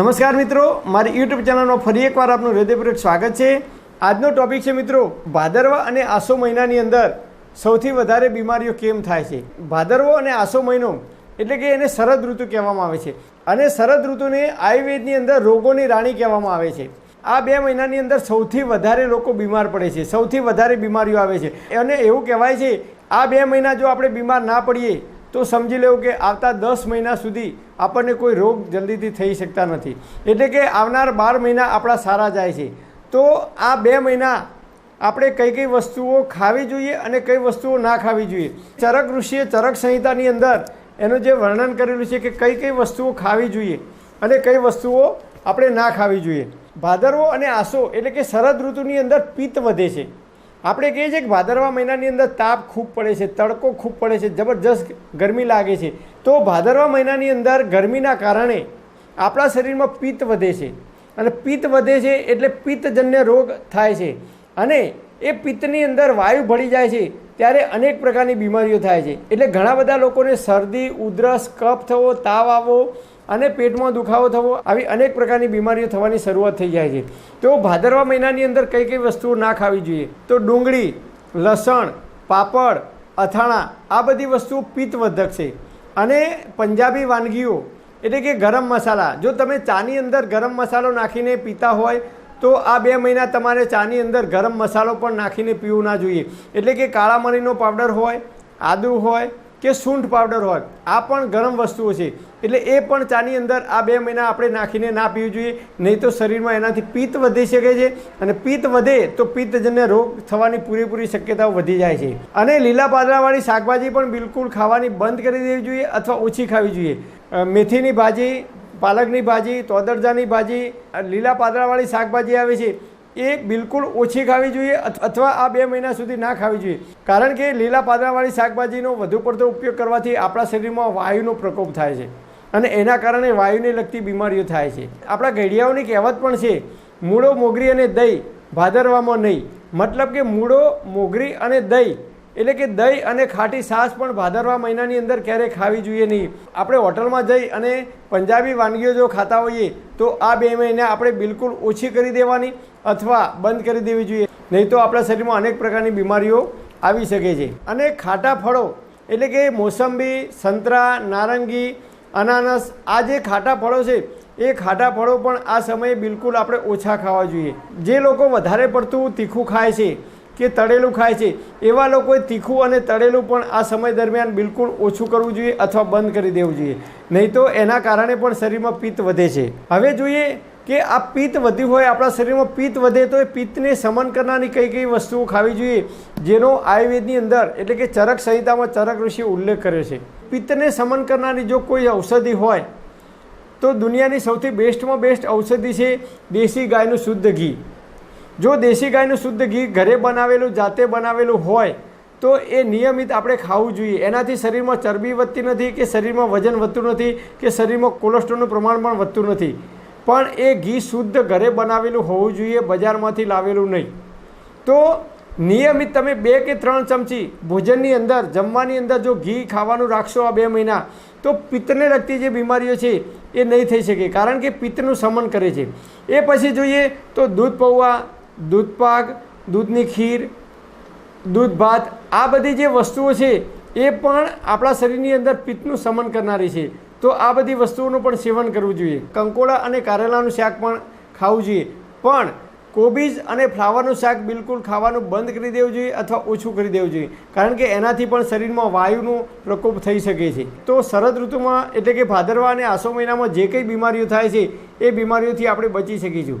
નમસ્કાર મિત્રો, મારી યુટ્યુબ ચેનલમાં ફરી એકવાર આપનું હૃદયપૂર્વક સ્વાગત છે. આજનો ટોપિક છે મિત્રો, ભાદરવા અને આસો મહિનાની અંદર સૌથી વધારે બીમારીઓ કેમ થાય છે? ભાદરવો અને આસો મહિનો એટલે કે એને શરદ ઋતુ કહેવામાં આવે છે. અને શરદ ઋતુને આયુર્વેદની અંદર રોગોની રાણી કહેવામાં આવે છે. આ બે મહિનાની અંદર સૌથી વધારે લોકો બીમાર પડે છે, સૌથી વધારે બીમારીઓ આવે છે. અને એવું કહેવાય છે, આ બે મહિના જો આપણે બીમાર ના પડીએ તો સમજી લેવું કે આવતા દસ મહિના સુધી આપણને કોઈ રોગ જલ્દીથી થઈ શકતા નથી. એટલે કે આવનાર બાર મહિના આપણા સારા જાય છે. તો આ બે મહિના આપણે કઈ કઈ વસ્તુઓ ખાવી જોઈએ અને કઈ વસ્તુઓ ના ખાવી જોઈએ. ચરક ઋષિએ ચરક સંહિતાની અંદર એનું જે વર્ણન કરેલું છે કે કઈ કઈ વસ્તુઓ ખાવી જોઈએ અને કઈ વસ્તુઓ આપણે ના ખાવી જોઈએ. ભાદરવો અને આસો એટલે કે શરદ ઋતુની અંદર પિત્ત વધે છે. આપણે કહીએ છીએ કે ભાદરવા મહિનાની અંદર તાપ ખૂબ પડે છે, તડકો ખૂબ પડે છે, જબરજસ્ત ગરમી લાગે છે. તો ભાદરવા મહિનાની અંદર ગરમીના કારણે આપણા શરીરમાં પિત્ત વધે છે. અને પિત્ત વધે છે એટલે પિત્તજન્ય રોગ થાય છે. અને એ પિત્તની અંદર વાયુ ભળી જાય છે ત્યારે અનેક પ્રકારની બીમારીઓ થાય છે. એટલે ઘણા બધા લોકોને શરદી, ઉધરસ, કફ થવો, તાવ આવવો અને પેટમાં દુખાવો થવો, આવી અનેક પ્રકારની બીમારીઓ થવાની શરૂઆત થઈ જાય છે. તો ભાદરવા મહિનાની અંદર કઈ કઈ વસ્તુઓ ના ખાવી જોઈએ? તો ડુંગળી, લસણ, પાપડ, અથાણા, આ બધી વસ્તુઓ પિત્તવર્ધક છે. અને પંજાબી વાનગીઓ, એટલે કે ગરમ મસાલા. જો તમે ચાની અંદર ગરમ મસાલો નાખીને પીતા હોય, તો આ બે મહિના તમારે ચાની અંદર ગરમ મસાલો પણ નાખીને પીવું ના જોઈએ. એટલે કે કાળા મરીનો પાવડર હોય, આદુ હોય કે સૂંઠ પાવડર હોય. આ પણ ગરમ વસ્તુઓ છે. એટલે એ પણ ચાની અંદર આ બે મહિના આપણે નાખીને ના પીવું જોઈએ. નહીં તો શરીરમાં એનાથી પિત્ત વધી શકે છે. અને પિત્ત વધે તો પિત્તજન્ય રોગ થવાની પૂરેપૂરી શક્યતાઓ વધી જાય છે. અને લીલા પાંદડાવાળી શાકભાજી પણ બિલકુલ ખાવાની બંધ કરી દેવી જોઈએ અથવા ઓછી ખાવી જોઈએ. મેથીની ભાજી, પાલકની ભાજી, તોદરજાની ભાજી લીલા પાંદડાવાળી શાકભાજી આવે છે. એ બિલકુલ ઓછી ખાવી જોઈએ અથવા આ બે મહિના સુધી ના ખાવી જોઈએ. કારણ કે લીલા પાંદડાવાળી શાકભાજીનો વધુ પડતો ઉપયોગ કરવાથી આપણા શરીરમાં વાયુનો પ્રકોપ થાય છે અને એના કારણે વાયુને લગતી બીમારીઓ થાય છે. આપણા ઘડિયાઓની કહેવત પણ છે, મૂળો મોગરી અને દહીં ભાદરવામાં નહીં. મતલબ કે મૂળો, મોગરી અને દહીં એટલે કે દહીં અને ખાટી છાશ પણ ભાદરવા મહિનાની અંદર ક્યારેય ખાવી જોઈએ નહીં. આપણે હોટલમાં જઈ અને પંજાબી વાનગીઓ જો ખાતા હોઈએ, તો આ બે મહિના આપણે બિલકુલ ઓછી કરી દેવાની અથવા બંધ કરી દેવી જોઈએ. નહીં તો આપણા શરીરમાં અનેક પ્રકારની બીમારીઓ આવી શકે છે. અને ખાટા ફળો, એટલે કે મોસંબી, સંતરા, નારંગી, અનાનસ, આ જે ખાટા ફળો છે, એ ખાટા ફળો પણ આ સમયે બિલકુલ આપણે ઓછા ખાવા જોઈએ. જે લોકો વધારે પડતું તીખું ખાય છે કે તળેલું ખાય છે. એવા લોકોએ તીખું અને તળેલું પણ આ સમય દરમિયાન બિલકુલ ઓછું કરવું જોઈએ અથવા બંધ કરી દેવું જોઈએ. નહીં તો એના કારણે પણ શરીરમાં પિત્ત વધે છે. હવે જોઈએ કે આ પિત્ત વધ્યું હોય, આપણા શરીરમાં પિત્ત વધે તો એ પિત્તને શમન કરનારી કઈ કઈ વસ્તુઓ ખાવી જોઈએ? જેનો આયુર્વેદની અંદર એટલે કે ચરક સંહિતામાં ચરક ઋષિએ ઉલ્લેખ કર્યો છે. પિત્તને શમન કરનારી જો કોઈ ઔષધિ હોય, તો દુનિયાની સૌથી બેસ્ટમાં બેસ્ટ ઔષધિ છે દેશી ગાયનું શુદ્ધ ઘી. જો દેશી ગાયનું શુદ્ધ ઘી ઘરે બનાવેલું, જાતે બનાવેલું હોય, તો એ નિયમિત આપણે ખાવું જોઈએ. એનાથી શરીરમાં ચરબી વધતી નથી કે શરીરમાં વજન વધતું નથી કે શરીરમાં કોલેસ્ટ્રોલનું પ્રમાણ પણ વધતું નથી. પણ એ ઘી શુદ્ધ ઘરે બનાવેલું હોવું જોઈએ, બજારમાંથી લાવેલું નહીં. તો નિયમિત તમે બે કે ત્રણ ચમચી ભોજનની અંદર, જમવાની અંદર જો ઘી ખાવાનું રાખશો આ બે મહિના, તો પિત્તને લગતી જે બીમારીઓ છે, એ નહીં થઈ શકે. કારણ કે પિત્તનું શમન કરે છે. એ પછી જોઈએ તો દૂધ પૌવા દૂધ પાક, દૂધની ખીર, દૂધ ભાત, આ બધી જે વસ્તુઓ છે, એ પણ આપણા શરીરની અંદર પિત્તનું શમન કરનારી છે. તો આ બધી વસ્તુઓનું પણ સેવન કરવું જોઈએ. કંકોડા અને કારેલાનું શાક પણ ખાવું જોઈએ. પણ કોબીજ અને ફ્લાવરનું શાક બિલકુલ ખાવાનું બંધ કરી દેવું જોઈએ અથવા ઓછું કરી દેવું જોઈએ. કારણ કે એનાથી પણ શરીરમાં વાયુનો પ્રકોપ થઈ શકે છે. તો શરદ ઋતુમાં એટલે કે ભાદરવા અને આસો મહિનામાં જે કંઈ બીમારીઓ થાય છે, એ બીમારીઓથી આપણે બચી શકીશું.